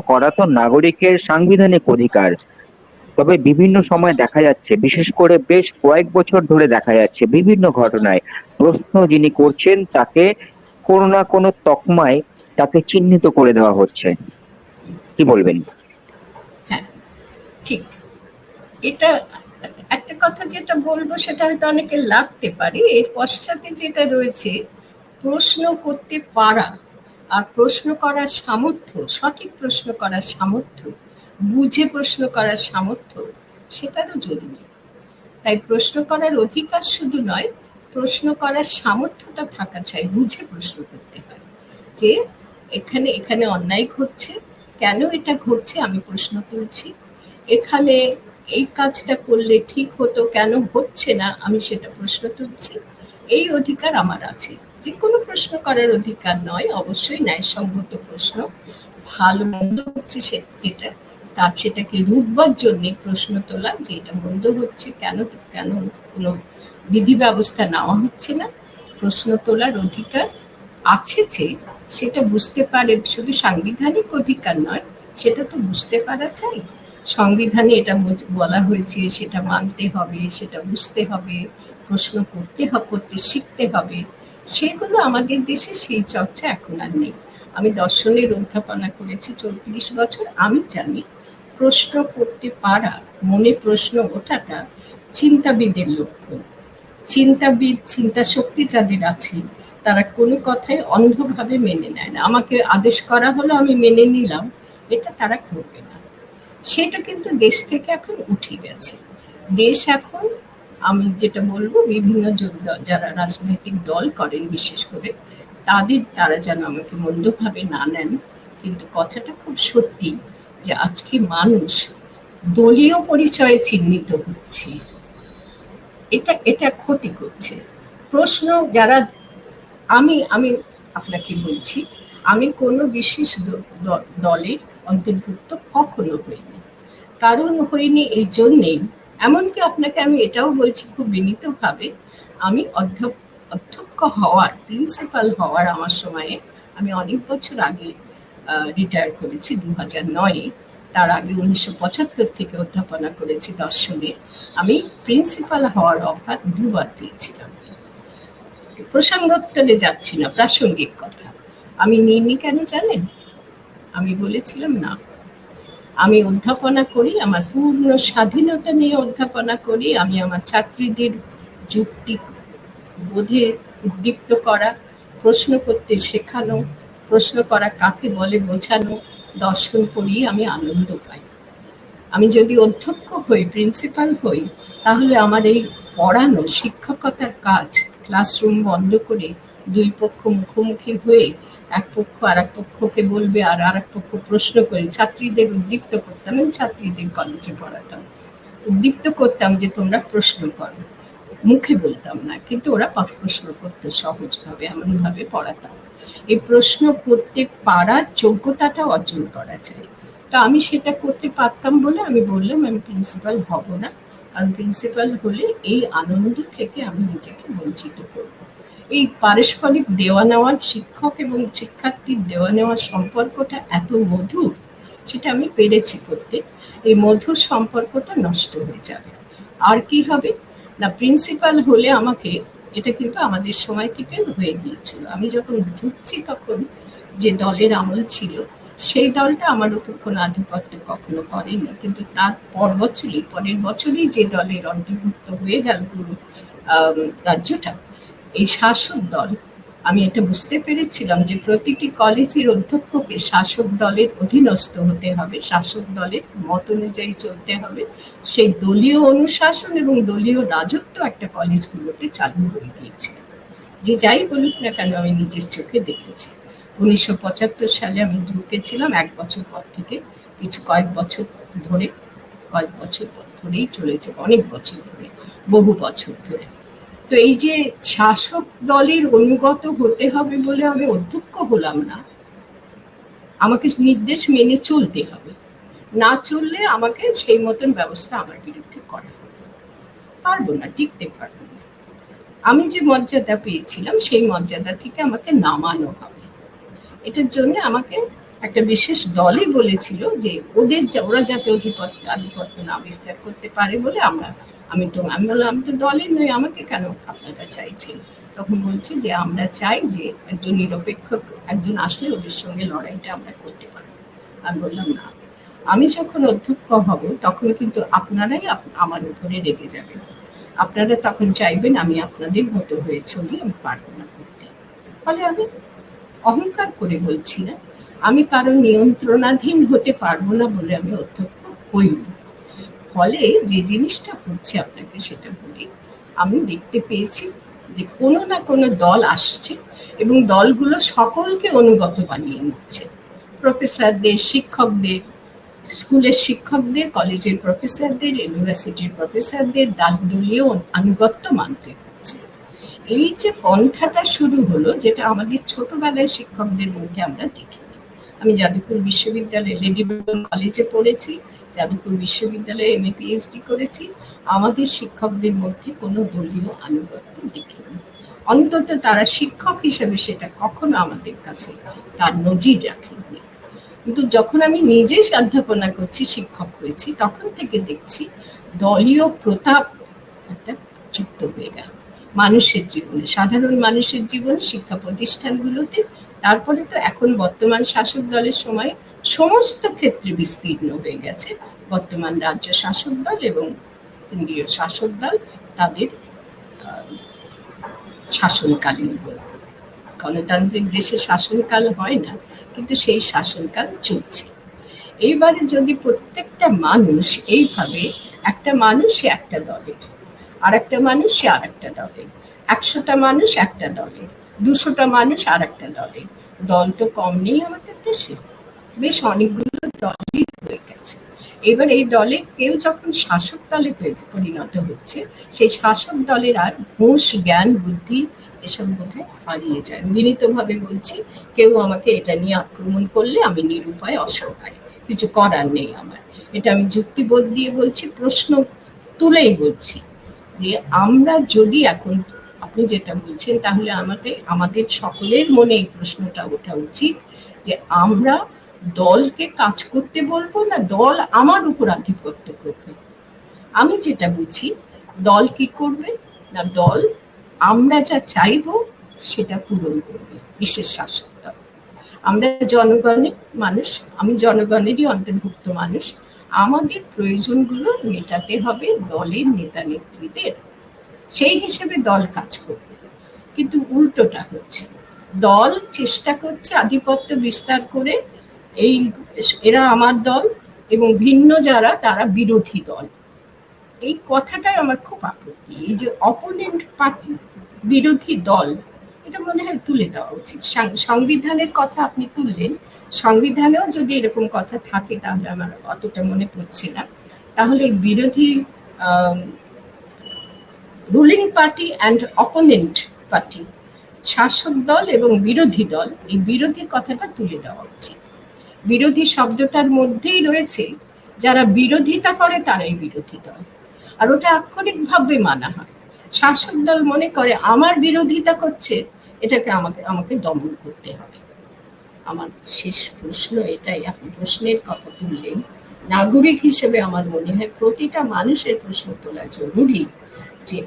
করা তো নাগরিকের সাংবিধানিক অধিকার। তবে বিভিন্ন সময় দেখা যাচ্ছে, বিশেষ করে বেশ কয়েক বছর ধরে দেখা যাচ্ছে বিভিন্ন ঘটনায় প্রশ্ন যিনি করছেন তাকে কোনো না কোনো তকমায় তাকে চিহ্নিত করে দেওয়া হচ্ছে। কি বলবেন? হ্যাঁ ঠিক। এটা একটা কথা যেটা বলব, সেটা হয়তো অনেকে লাগতে পারে। এর পশ্চাতে যেটা রয়েছে, প্রশ্ন করতে পারা আর প্রশ্ন করার সামর্থ্য, সঠিক প্রশ্ন করার সামর্থ্য, বুঝে প্রশ্ন করার সামর্থ্য সেটারও জরুরি। তাই প্রশ্ন করার অধিকার শুধু নয়, প্রশ্ন করার সামর্থ্যটা থাকা চাই, বুঝে প্রশ্ন করতে হয়। যে এখানে এখানে অন্যায় ঘটছে, কেন এটা ঘটছে আমি প্রশ্ন তুলছি। এখানে এই কাজটা করলে ঠিক হতো, কেন হচ্ছে না আমি সেটা প্রশ্ন তুলছি। এই অধিকার আমার আছে। যে কোনো প্রশ্ন করার অধিকার নয়, অবশ্যই ন্যায়সঙ্গত প্রশ্ন। ভালো মন্দ হচ্ছে সে যেটা, তার সেটাকে রুখবার জন্যে প্রশ্ন তোলা, যে এটা মন্দ হচ্ছে কেন কেন কোনো বিধি ব্যবস্থা নেওয়া হচ্ছে না। প্রশ্ন তোলার অধিকার আছে যে সেটা বুঝতে পারে, শুধু সাংবিধানিক অধিকার নয়, সেটা তো বুঝতে পারা চাই সংবিধানে এটা বলা হয়েছে, সেটা মানতে হবে, সেটা বুঝতে হবে, প্রশ্ন করতে হবে করতে শিখতে হবে। সেগুলো আমাদের দেশে সেই চর্চা এখন আর নেই। আমি দর্শনের অধ্যাপনা করেছি চৌত্রিশ বছর। আমি জানি প্রশ্ন করতে পারা, মনে প্রশ্ন ওঠাটা চিন্তাবিদের লক্ষণ চিন্তাবিদ চিন্তা শক্তি যাদের আছে, তারা কোনো কথাই অন্ধভাবে মেনে নেয় না। আমাকে আদেশ করা হলো, আমি মেনে নিলাম, এটা তারা করবে না। সেটা কিন্তু দেশ থেকে এখন উঠে গেছে। দেশ এখন আমি যেটা বলব, বিভিন্ন যারা রাজনৈতিক দল করেন, বিশেষ করে তাদের, তারা যেন আমাকে মন্দভাবে না নেন। কিন্তু কথাটা খুব সত্যি যে আজকে মানুষ দলীয় পরিচয়ে চিহ্নিত হচ্ছে। এটা এটা ক্ষতি করছে। প্রশ্ন যারা, আমি আমি আপনাকে বলছি, আমি কোনো বিশেষ দলের অন্তর্ভুক্ত কখনো হইনি। কারণ হইনি এই জন্যেই এমনকি আপনাকে আমি এটাও বলছি খুব বিনীতভাবে, আমি অধ্যক্ষ হওয়ার প্রিন্সিপাল হওয়ার আমার সময়ে আমি অনেক বছর আগে রিটায়ার করেছি দু হাজার নয়ে। তার আগে উনিশশো পঁচাত্তর থেকে অধ্যাপনা করেছি দর্শনে আমি প্রিন্সিপাল হওয়ার অফার দুবার পেয়েছিলাম প্রসঙ্গোত্তরে যাচ্ছি না, প্রাসঙ্গিক কথা। আমি নিইনি কেন জানেন? আমি বলেছিলাম না। আমি অধ্যাপনা করি, আমার পূর্ণ স্বাধীনতা নিয়ে অধ্যাপনা করি, আমি আমার ছাত্রীদের যুক্তি বোধে উদ্দীপ্ত করা, প্রশ্ন করতে শেখানো, প্রশ্ন করা কাকে বলে বোঝানো, দর্শন করি, আমি আনন্দ পাই। আমি যদি অধ্যক্ষ হই, প্রিন্সিপাল হই, তাহলে আমার এই পড়ানো শিক্ষকতার কাজ ক্লাসরুম বন্ধ করে দুই পক্ষ মুখোমুখি হয়ে এক পক্ষ আর এক পক্ষকে বলবে আর আর এক পক্ষ প্রশ্ন করে, ছাত্রীদের উদ্দীপ্ত করতাম আমি ছাত্রীদের কলেজে পড়াতাম। উদ্দীপ্ত করতাম যে তোমরা প্রশ্ন করো। মুখে বলতাম না, কিন্তু ওরা প্রশ্ন করতো সহজভাবে, এমনভাবে পড়াতাম। এই প্রশ্ন করতে পারার যোগ্যতাটা অর্জন করা চাই তো আমি সেটা করতে পারতাম বলে আমি বললাম, আমি প্রিন্সিপাল হব না। কারণ প্রিন্সিপাল হলে এই আনন্দ থেকে আমি নিজেকে বঞ্চিত করব। এই পারস্পরিক দেওয়া নেওয়ার শিক্ষক এবং শিক্ষার্থীর দেওয়া নেওয়ার সম্পর্কটা এত মধুর সেটা আমি পেরেছি করতে। এই মধুর সম্পর্কটা নষ্ট হয়ে যাবে। আর কি হবে? না প্রিন্সিপাল হলে আমাকে এটা কিন্তু আমাদের সময় থেকে হয়ে গিয়েছিল। আমি যখন ঢুকছি তখন যে দলের আমল ছিল, সেই দলটা আমার উপর কোনো আধিপত্য কখনো করেনি। কিন্তু তার পর বছরই, পরের বছরই যে দলের অন্তর্ভুক্ত হয়ে গেল পুরো রাজ্যটা এই শাসক দল। আমি এটা বুঝতে পেরেছিলাম যে প্রতিটি কলেজের অধ্যক্ষকে শাসক দলের অধীনস্থ হতে হবে, শাসক দলের মত অনুযায়ী চলতে হবে। সেই দলীয় অনুশাসন এবং দলীয় রাজত্ব একটা কলেজগুলোতে চালু হয়ে গিয়েছে। যে যাই বলুক না কেন, আমি নিজের চোখে দেখেছি। উনিশশো পঁচাত্তর সালে আমি ঢুকেছিলাম এক বছর পর থেকে। কিছু কয়েক বছর ধরে, কয়েক বছর পর ধরেই চলেছে, অনেক বছর ধরে, বহু বছর ধরে। তো এই যে শাসক দলের অনুগত হতে হবে বলে আমি অধ্যক্ষ হলাম না, আমাকে নির্দেশ মেনে চলতে হবে। না চললে আমাকে সেই মতন ব্যবস্থা আমার বিরুদ্ধে করা পারব না, টিকতে পারব না। আমি যে মর্যাদা পেয়েছিলাম, সেই মর্যাদা থেকে আমাকে নামানো হবে। এটার জন্য আমাকে একটা বিশেষ দলই বলেছিল যে ওদের ওরা যাতে অধিপত্য, আধিপত্য না বিস্তার করতে পারে বলে আমরা আমি তো, আমি বললাম, আমি তো দলের নই, আমাকে কেন আপনারা চাইছেন? তখন বলছে যে, আমরা চাই যে একজন নিরপেক্ষ একজন আসলে ওদের সঙ্গে লড়াইটা আমরা করতে পারব। আমি বললাম, না। আমি যখন অধ্যক্ষ হব, তখন কিন্তু আপনারাই আমার উপরে রেগে যাবেন। আপনারা তখন চাইবেন আমি আপনাদের মতো হয়ে চলি, আমি পারব না করতে। ফলে আমি অহংকার করে বলছি না, আমি কারও নিয়ন্ত্রণাধীন হতে পারব না বলে আমি অধ্যক্ষ হইনি। ফলে যে জিনিসটা হচ্ছে আপনাকে সেটা বলি, আমি দেখতে পেয়েছি যে কোনো না কোনো দল আসছে এবং দলগুলো সকলকে অনুগত বানিয়ে নিচ্ছে। প্রফেসরদের, শিক্ষকদের, স্কুলের শিক্ষকদের, কলেজের প্রফেসরদের, ইউনিভার্সিটির প্রফেসরদের দলীয় আনুগত্য মানতে হচ্ছে। এই যে পন্থাটা শুরু হলো, যেটা আমাদের ছোটবেলায় শিক্ষকদের মধ্যে আমরা দেখিনি আমি যাদবপুর বিশ্ববিদ্যালয়ে লেডি বেগম কলেজে পড়েছি, যাদবপুর বিশ্ববিদ্যালয়ে এম এ পিএইচডি করেছি। আমাদের শিক্ষকদের মধ্যে কোনো দলীয় আনুগত্য দেখিনি। অন্তত তারা শিক্ষক হিসেবে সেটা কখনো আমাদের কাছে তার নজির রাখেননি। কিন্তু যখন আমি নিজে অধ্যাপনা করছি, শিক্ষক হয়েছি, তখন থেকে দেখছি দলীয় প্রতাপ একটা যুক্ত হয়ে গেল। মানুষের জীবনে, সাধারণ মানুষের জীবনে শিক্ষা প্রতিষ্ঠানগুলোতে তারপরে তো এখন বর্তমান শাসক দলের সময় সমস্ত ক্ষেত্রে বিস্তীর্ণ হয়ে গেছে। বর্তমান রাজ্য শাসক দল এবং কেন্দ্রীয় শাসক দল তাদের শাসনকালীন গণতান্ত্রিক দেশে শাসনকাল হয় না, কিন্তু সেই শাসনকাল চলছে। এইবারে যদি প্রত্যেকটা মানুষ এইভাবে, একটা মানুষ সে একটা দলের আর একটা মানুষ সে আর একটা দলের, একশোটা মানুষ একটা দলের দুশোটা মানুষ আর একটা দলের দল তো কম নেই আমাদের দেশে। বেশ অনেকগুলো দলই হয়ে গেছে। এবার এই দলে কেউ যখন শাসক দলে পরিণত হচ্ছে, সেই শাসক দলের আর হুঁশ, জ্ঞান, বুদ্ধি এসব বোধহয় হারিয়ে যায়। বিনীতভাবে বলছি, কেউ আমাকে এটা নিয়ে আক্রমণ করলে আমি নিরুপায়, অসহায়। কিছু করার নেই আমার। এটা আমি যুক্তিবোধ দিয়ে বলছি, প্রশ্ন তুলেই বলছি যে আমরা যদি এখন আপনি যেটা বলছেন, তাহলে আমাকে, আমাদের সকলের মনে এই প্রশ্নটা ওঠা উচিত যে আমরা দলকে কাজ করতে বলব না দল আমার উপর আধিপত্য করবে? আমি যেটা বুঝি, দল কি করবে না দল আমরা যা চাইব সেটা পূরণ করবে, বিশেষ শাসক আমরা জনগণের মানুষ, আমি জনগণেরই অন্তর্ভুক্ত মানুষ, আমাদের প্রয়োজনগুলো মেটাতে হবে দলের নেতা নেত্রীদের সেই হিসেবে দল কাজ করবে। কিন্তু উল্টোটা হচ্ছে। দল চেষ্টা করছে আধিপত্য বিস্তার করে এই এরা আমার দল এবং ভিন্ন যারা, তারা বিরোধী দল। এই কথাটাই আমার খুব আপত্তি। এই যে অপোনেন্ট পার্টি বিরোধী দল, এটা মনে হয় তুলে দেওয়া উচিত। সংবিধানের কথা আপনি তুললেন। সংবিধানেও যদি এরকম কথা থাকে, তাহলে আমার অতটা মনে পড়ছে না। তাহলে বিরোধী ruling party and opponent party শাসক দল এবং বিরোধী দল, এই বিরোধী কথাটা তুলে দেওয়া উচিত। বিরোধী শব্দটার মধ্যেই রয়েছে, যারা বিরোধিতা করে তারাই বিরোধী দল। আর ওটা আক্ষরিকভাবে মানা হয়। শাসক দল মনে করে, আমার বিরোধিতা করছে, এটাকে আমাকে আমাকে দমন করতে হবে। আমার শেষ প্রশ্ন এটাই, আপনি প্রশ্নের কথা তুললেন। নাগরিক হিসেবে আমার মনে হয় প্রতিটা মানুষের প্রশ্ন তোলা জরুরি যে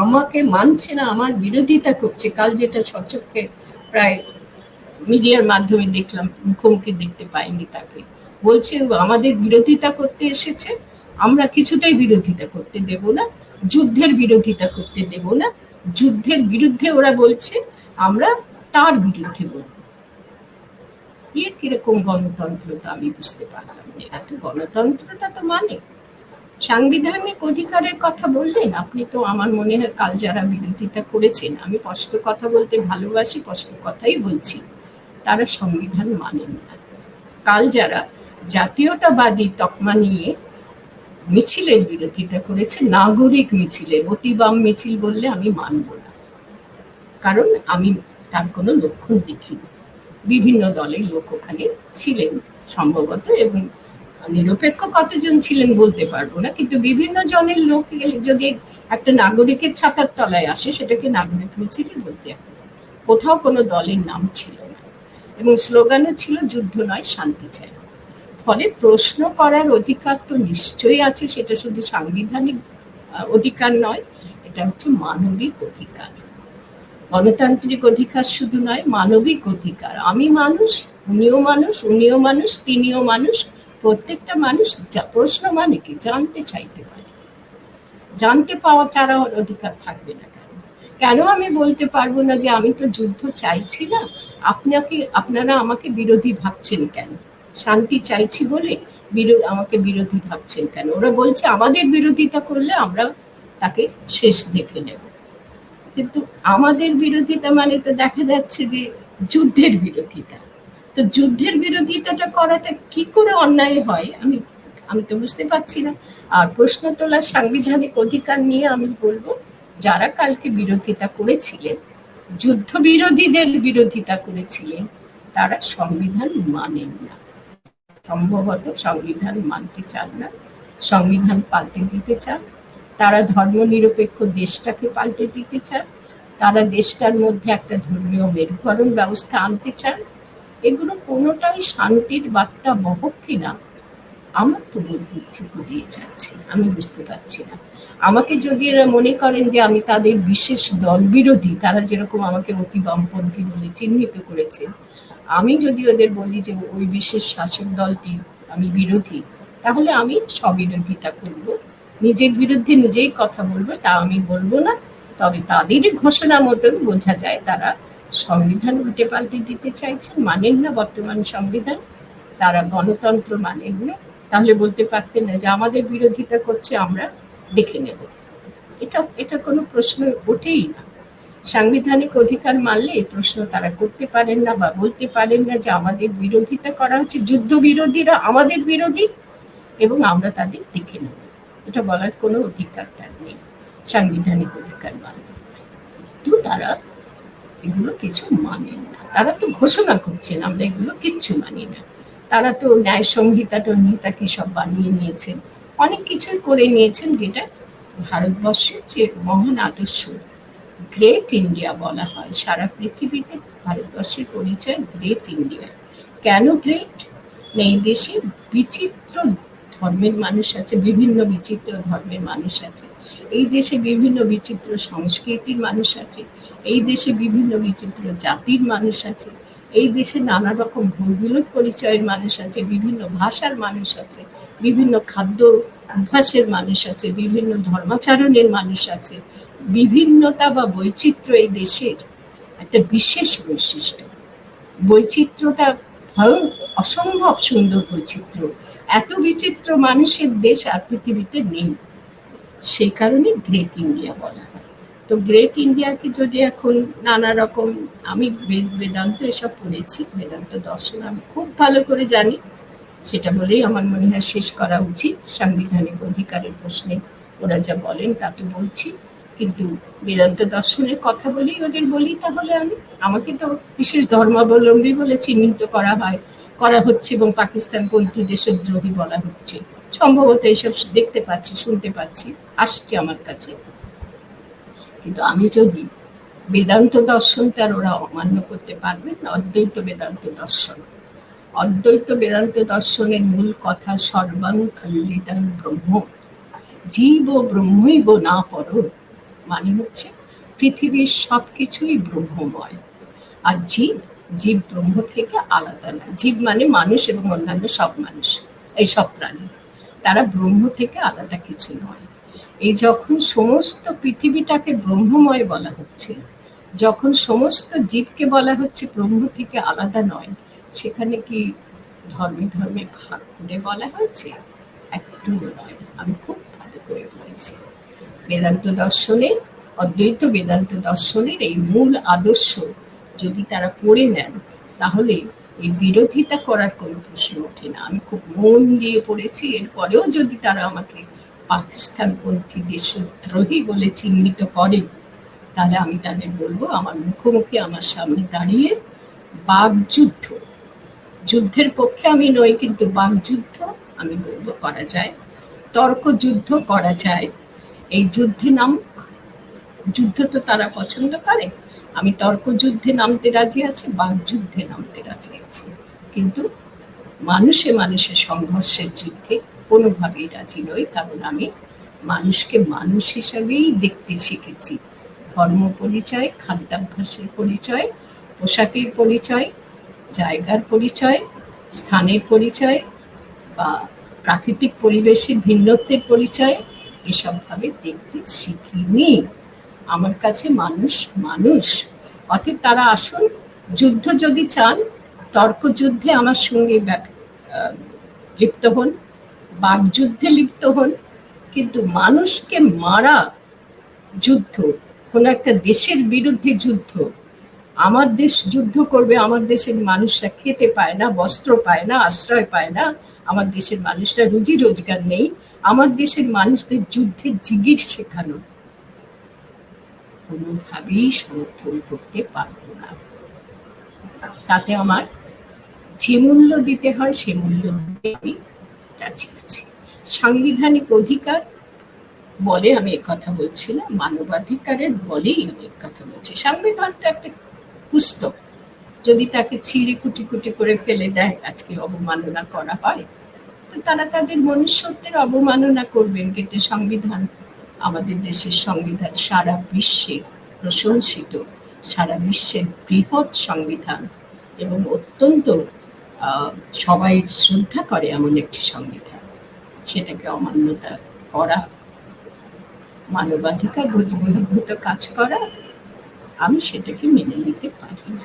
আমাকে মানছে না, আমার বিরোধিতা করছে। কাল যেটা সচক্ষে প্রায় মিডিয়ার মাধ্যমে দেখলাম, মুখোমুখি দেখতে পাইনি তাকে। বলছে, আমাদের বিরোধিতা করতে এসেছে, আমরা কিছুতেই বিরোধিতা করতে দেব না, যুদ্ধের বিরোধিতা করতে দেব না। যুদ্ধের বিরুদ্ধে ওরা বলছে, আমরা তার বিরুদ্ধে বলব ইয়ে কীরকম গণতন্ত্র তো আমি বুঝতে পারলাম এরা গণতন্ত্রটা তো মানে। সাংবিধানিক অধিকারের কথা বললেন, আপনি তো আমার মনে হয় কাল যারা বিরোধিতা করেছেন, আমি স্পষ্ট কথা বলতে ভালোবাসি স্পষ্ট কথাই বলছি, তারা সংবিধান মানেন না। কাল যারা জাতীয়তাবাদী তকমা নিয়ে মিছিলের বিরোধিতা করেছে, নাগরিক মিছিলে অতিবাম মিছিল বললে আমি মানব না। কারণ আমি তার কোনো লক্ষণ দেখিনি। বিভিন্ন দলের লোক ওখানে ছিলেন সম্ভবত এবং নিরপেক্ষ কতজন ছিলেন বলতে পারব না, কিন্তু বিভিন্ন জনের লোক যদি একটা নাগরিকের ছাতার তলায় আসে, সেটাকে নাগরিক মিছিলই বলতে কোথাও কোনো দলের নাম ছিল না। এবং স্লোগানও ছিল, যুদ্ধ নয়, শান্তি চাই। ফলে প্রশ্ন করার অধিকার তো নিশ্চয়ই আছে, সেটা শুধু সাংবিধানিক অধিকার নয়, এটা হচ্ছে মানবিক অধিকার। গণতান্ত্রিক অধিকার শুধু নয়, মানবিক অধিকার। আমি মানুষ, উনিও মানুষ উনিও মানুষ, তিনিও মানুষ প্রত্যেকটা মানুষ প্রশ্ন মানে কি? জানতে চাইতে পারে। জানতে পাওয়া ছাড়া ওর অধিকার থাকবে না কেন? কেন আমি বলতে পারব না যে আমি তো যুদ্ধ চাইছি না? আপনাকে, আপনারা আমাকে বিরোধী ভাবছেন কেন? শান্তি চাইছি বলে আমাকে বিরোধী ভাবছেন কেন? ওরা বলছে আমাদের বিরোধিতা করলে আমরা তাকে শেষ দেখে নেব। কিন্তু আমাদের বিরোধিতা মানে তো দেখা যাচ্ছে যে যুদ্ধের বিরোধিতা। তো যুদ্ধের বিরোধিতাটা করাটা কি করে অন্যায় হয়? আমি আমি তো বুঝতে পারছি না। আর প্রশ্ন তোলার সাংবিধানিক অধিকার নিয়ে আমি বলব, যারা কালকে বিরোধিতা করেছিলেন যুদ্ধ বিরোধীদের বিরোধিতা করেছিলেন, তারা সংবিধান মানেন না। সম্ভবত সংবিধান মানতে চান না, সংবিধান পাল্টে দিতে চান, তারা ধর্মনিরপেক্ষ দেশটাকে পাল্টে দিতে চান, তারা দেশটার মধ্যে একটা ধর্মীয় মেরুকরণ ব্যবস্থা আনতে চান এগুলো কোনোটাই শান্তির বার্তা বহক কিনা, আমার তো বুদ্ধি গড়িয়ে যাচ্ছে, আমি বুঝতে পারছি না। আমাকে যদি এরা মনে করেন যে আমি তাদের বিশেষ দল বিরোধী তারা যেরকম আমাকে অতি বামপন্থী বলে চিহ্নিত করেছে আমি যদি ওদের বলি যে ওই বিশেষ শাসক দলটি আমি বিরোধী, তাহলে আমি স্ববিরোধিতা করব, নিজের বিরুদ্ধে নিজেই কথা বলব, তা আমি বলব না, তবে তাদেরই ঘোষণা মতন বোঝা যায় তারা সংবিধান উল্টে পাল্টে দিতে চাইছেন, মানেন না বর্তমান সংবিধান, তারা গণতন্ত্র মানেন না। তাহলে বলতে পারতেন না যে আমাদের বিরোধিতা করছে, আমরা দেখে নেব। এটা এটা কোনো প্রশ্ন ওঠেই না। সাংবিধানিক অধিকার মানলে এই প্রশ্ন তারা করতে পারেন না বা বলতে পারেন না যে আমাদের বিরোধিতা করা হচ্ছে। যুদ্ধ বিরোধীরা আমাদের বিরোধী এবং আমরা তাদের দেখে নেব। এটা বলার কোনো অধিকার তার নেই। সাংবিধানিক অধিকার মানলে। কিন্তু তারা এগুলো কিছু মানেন না। তারা তো ঘোষণা করছেন, আমরা এগুলো কিচ্ছু মানি না। তারা তো ন্যায় সংহিতা টংহিতা কি সব বানিয়ে নিয়েছেন। অনেক কিছুই করে নিয়েছেন যেটা ভারতবর্ষের যে মহান আদর্শ, গ্রেট ইন্ডিয়া বলা হয়। সারা পৃথিবীতে ভারতবর্ষের পরিচয় গ্রেট ইন্ডিয়া। কেন গ্রেট? এই দেশে বিচিত্র ধর্মের মানুষ আছে, বিভিন্ন বিচিত্র ধর্মের মানুষ আছে। এই দেশে বিভিন্ন বিচিত্র সংস্কৃতির মানুষ আছে, এই দেশে বিভিন্ন বিচিত্র জাতির মানুষ আছে, এই দেশে নানা রকম ভৌগোলিক পরিচয়ের মানুষ আছে, বিভিন্ন ভাষার মানুষ আছে, বিভিন্ন খাদ্য অভ্যাসের মানুষ আছে, বিভিন্ন ধর্মাচরণের মানুষ আছে। বিভিন্নতা বা বৈচিত্র্য এই দেশের একটা বিশেষ বৈশিষ্ট্য। বৈচিত্র্যটা অসম্ভব সুন্দর বৈচিত্র্য। এত বিচিত্র মানুষের দেশ আর পৃথিবীতে নেই। সেই কারণে গ্রেট ইন্ডিয়া বলা হয়। তো গ্রেট ইন্ডিয়াকে যদি এখন নানা রকম, আমি বেদান্ত এসব পড়েছি, বেদান্ত দর্শন আমি খুব ভালো করে জানি। সেটা বলেই আমার মনে হয় শেষ করা উচিত। সাংবিধানিক অধিকারের প্রশ্নে ওরা যা বলেন তা তো বলছি। কিন্তু বেদান্ত দর্শনের কথা বলেই ওদের বলি তাহলে আমি। আমাকে তো বিশেষ ধর্মাবলম্বী বলে চিহ্নিত করা হয়, করা হচ্ছে এবং পাকিস্তান পন্থী দেশদ্রোহী বলা হচ্ছে। সম্ভবত এইসব দেখতে পাচ্ছি, শুনতে পাচ্ছি, আসছে আমার কাছে। কিন্তু আমি যদি বেদান্ত দর্শন তার ওরা অমান্য করতে পারবেন না, অদ্বৈত বেদান্ত দর্শন। অদ্বৈত বেদান্ত দর্শনের মূল কথা সর্বাং ব্রহ্ম। জীব ও ব্রহ্মইব না পর। মানে হচ্ছে পৃথিবীর সবকিছুই ব্রহ্মময়। আর জীব জীব ব্রহ্ম থেকে আলাদা না। জীব মানে মানুষ এবং অন্যান্য সব মানুষ, এই সব প্রাণী। তারা ব্রহ্ম থেকে আলাদা কিছু নয়। এই যখন সমস্ত পৃথিবীটাকে ব্রহ্মময় বলা হচ্ছে, যখন সমস্ত জীবকে বলা হচ্ছে ব্রহ্ম থেকে আলাদা নয়, সেখানে কি ধর্মে ধর্মে ভাগ করে বলা হয়েছে? একটু নয়। আমি খুব ভালো করে বলেছি। বেদান্ত দর্শনের, অদ্বৈত বেদান্ত দর্শনের এই মূল আদর্শ যদি তারা পড়ে নেন, তাহলে এই বিরোধিতা করার কোনো প্রশ্ন ওঠে না। আমি খুব মন দিয়ে পড়েছি, এরপরেও যদি তারা আমাকে পাকিস্তানপন্থী দেশদ্রোহী বলে চিহ্নিত করে তাহলে আমি তাদের বলব, আমার মুখোমুখি আমার সামনে দাঁড়িয়ে বাগযুদ্ধ যুদ্ধের পক্ষে আমি নই, কিন্তু বাগযুদ্ধ আমি বলব করা যায় তর্ক যুদ্ধ করা যায়। এই যুদ্ধে নাম, যুদ্ধ তো তারা পছন্দ করে। আমি তর্ক যুদ্ধে নামতে রাজি আছি, বাকযুদ্ধে নামতে রাজি আছি। কিন্তু মানুষে মানুষে সংঘর্ষের যুদ্ধে কোনোভাবেই রাজি নই, কারণ আমি মানুষকে মানুষ হিসাবেই দেখতে শিখেছি। ধর্ম পরিচয়, খাদ্যাভ্যাসের পরিচয়, পোশাকের পরিচয়, জায়গার পরিচয়, স্থানের পরিচয় বা প্রাকৃতিক পরিবেশের ভিন্নত্বের পরিচয় এসবভাবে দেখতে শিখিনি। আমার কাছে মানুষ মানুষ। অতএব তারা আসুন, যুদ্ধ যদি চান, তর্কযুদ্ধে আমার সঙ্গে লিপ্ত হন, বাকযুদ্ধে লিপ্ত হন। কিন্তু মানুষকে মারা যুদ্ধ, কোনো একটা দেশের বিরুদ্ধে যুদ্ধ আমার দেশ যুদ্ধ করবে, আমার দেশের মানুষরা খেতে পায় না, বস্ত্র পায় না, আশ্রয় পায় না, আমার দেশের মানুষরা রুজি রোজগার নেই, আমার দেশের মানুষদের যুদ্ধের জিগির শেখানো। কোনোভাবেই সমর্থন করতে পারব না। তাতে আমার যে মূল্য দিতে হয়, সে মূল্য সাংবিধানিক অধিকার বলে আমি কথা বলছি না, মানবাধিকারের বলেই আমি কথা বলছি। সংবিধানটা একটা পুস্তক যদি তাকে ছিঁড়ে কুটি কুটি করে ফেলে দেয়, আজকে অবমাননা করা হয় তারা তাদের মনুষ্যত্বের অবমাননা করবেন কিন্তু সংবিধান। আমাদের দেশের সংবিধান সারা বিশ্বে প্রশংসিত, সারা বিশ্বের বৃহৎ সংবিধান এবং অত্যন্ত সবাই শ্রদ্ধা করে এমন একটি সংবিধান। সেটাকে অমান্যতা করা, মানবাধিকার বহির্ভূত কাজ করা আমি সেটাকে মেনে নিতে পারি না।